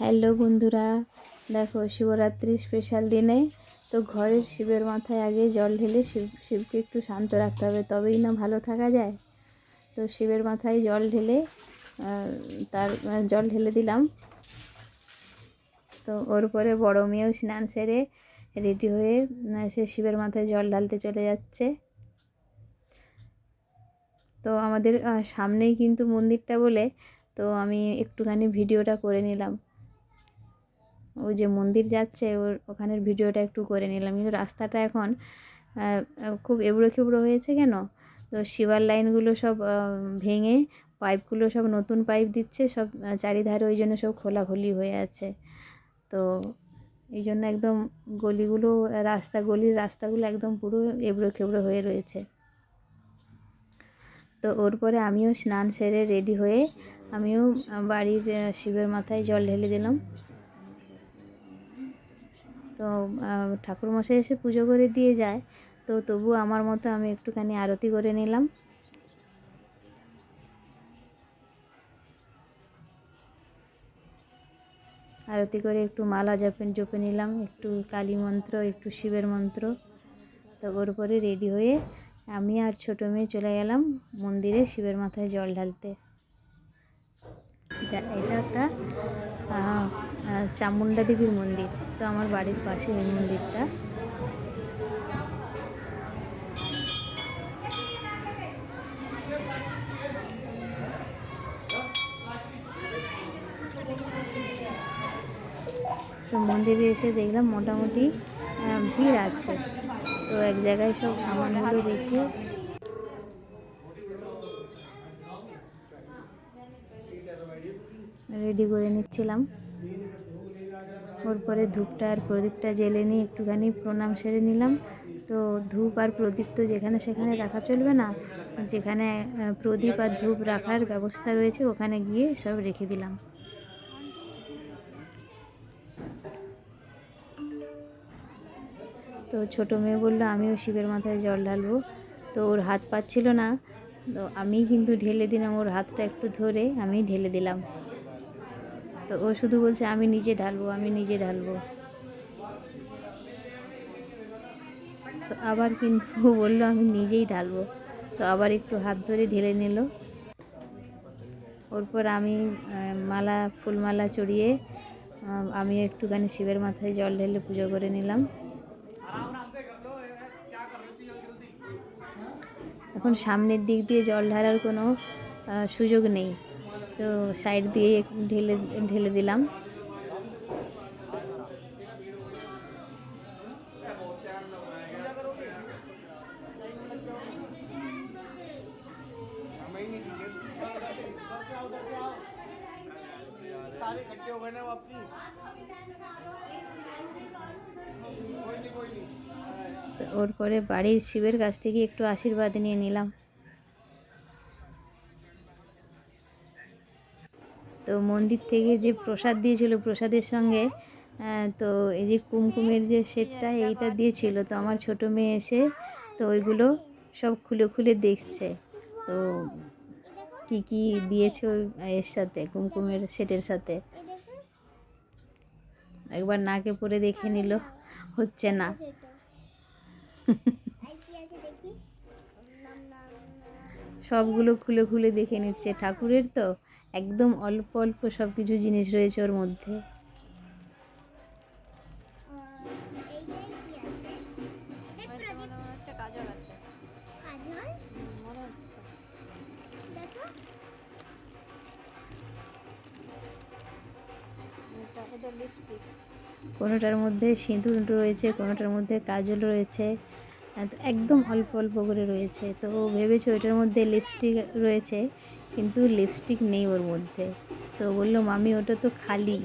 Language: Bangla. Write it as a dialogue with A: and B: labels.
A: হ্যালো বন্ধুরা, দেখো শিবরাত্রি স্পেশাল দিনে তো ঘরের শিবের মাথায় আগে জল ঢেলে শিব, শিবকে একটু শান্ত রাখতে হবে, তবেই না ভালো থাকা যায়। তো শিবের মাথায় জল ঢেলে তার জল ঢেলে দিলাম। তো ওর পরে বড়ো মেয়েও স্নান সেরে রেডি হয়ে সে শিবের মাথায় জল ঢালতে চলে যাচ্ছে। তো আমাদের সামনেই কিন্তু মন্দিরটা বলে, তো আমি একটুখানি ভিডিওটা করে নিলাম। ওই যে মন্দির যাচ্ছে, ওর ওখানের ভিডিওটা একটু করে নিলাম। কিন্তু রাস্তাটা এখন খুব এবড়ো খেবড়ো হয়েছে কেন? তো শিবার লাইনগুলো সব ভেঙে পাইপগুলো সব নতুন পাইপ দিচ্ছে, সব চারিধারে ওই জন্য সব খোলাখুলি হয়ে আছে। তো এই জন্য একদম গলিগুলো, রাস্তা, গলির রাস্তাগুলো একদম পুরো এবড়ো খেবড়ো হয়ে রয়েছে। তো ওর পরে আমিও স্নান সেরে রেডি হয়ে, আমিও বাড়ির শিবের মাথায় জল ঢেলে দিলাম। তো ঠাকুরমশাই এসে পুজো করে দিয়ে যায়। তো তবু আমার মতো আমি একটুখানি আরতি করে নিলাম। আরতি করে একটু মালা জপে জপে নিলাম। একটু কালী মন্ত্র, একটু শিবের মন্ত্র। তো ওর পরে রেডি হয়ে আমি আর ছোটো মেয়ে চলে গেলাম মন্দিরে শিবের মাথায় জল ঢালতে। এটা এটা একটা চামুণ্ডা দেবীর মন্দির। তো আমার বাড়ির পাশে এই মন্দিরটা। তো মন্দিরে এসে দেখলাম মোটামুটি ভিড় আছে। তো এক জায়গায় সব সামানগুলো রেখে রেডি করে নিচ্ছিলাম। ওর পরে ধূপটা আর প্রদীপটা জেলে নিয়ে একটুখানি প্রণাম সেরে নিলাম। তো ধূপ আর প্রদীপ তো যেখানে সেখানে রাখা চলবে না। যেখানে প্রদীপ আর ধূপ রাখার ব্যবস্থা রয়েছে, ওখানে গিয়ে সব রেখে দিলাম। তো ছোটো মেয়ে বলল, আমিও শিবের মাথায় জল ঢালবো। তো ওর হাত পাচ্ছিল না। তো আমি কিন্তু ঢেলে দিলাম, ওর হাতটা একটু ধরে আমি ঢেলে দিলাম। তো ও শুধু বলছে, আমি নিজে ঢালবো, আমি নিজে ঢালবো। তো আবার কিন্তু বলল, আমি নিজেই ঢালবো। তো আবার একটু হাত ধরে ঢেলে নিল। ওরপর আমি মালা, ফুলমালা চড়িয়ে আমিও একটুখানি শিবের মাথায় জল ঢেলে পুজো করে নিলাম। এখন সামনের দিক দিয়ে জল ঢালার কোনো সুযোগ নেই। তো সাইড দিয়ে একটু ঢেলে ঢেলে দিলাম
B: सारे इकट्ठे हो गए ना वो अपनी कोई नहीं कोई नहीं
A: তো ওর পরে বাড়ির শিবের কাছ থেকে একটু আশীর্বাদ নিয়ে নিলাম তো মন্দির থেকে যে প্রসাদ দিয়েছিল, প্রসাদের সঙ্গে তো এই যে কুমকুমের যে সেটটা এইটা দিয়েছিল, তো আমার ছোট মেয়ে এসে, তো ওইগুলো সব খুলে খুলে দেখছে। তো কি কি দিয়েছে ওই এর সাথে, কুমকুমের সেটের সাথে? একবার নাকে পরে দেখে নিল, হচ্ছে না। সবগুলো খুলে খুলে দেখে নিচ্ছে ঠাকুরের তো। একদম অল্প অল্প সব কিছু জিনিস রয়েছে ওর মধ্যে। কোনোটার মধ্যে সিঁদুর রয়েছে, কোনোটার মধ্যে কাজল রয়েছে একদম অল্প অল্প করে রয়েছে। তো ও ভেবেছে ওইটার মধ্যে লিপস্টিক রয়েছে। কিন্তু লিপস্টিক নেই ওর মধ্যে। তো বলল মামি ওটা তো খালি।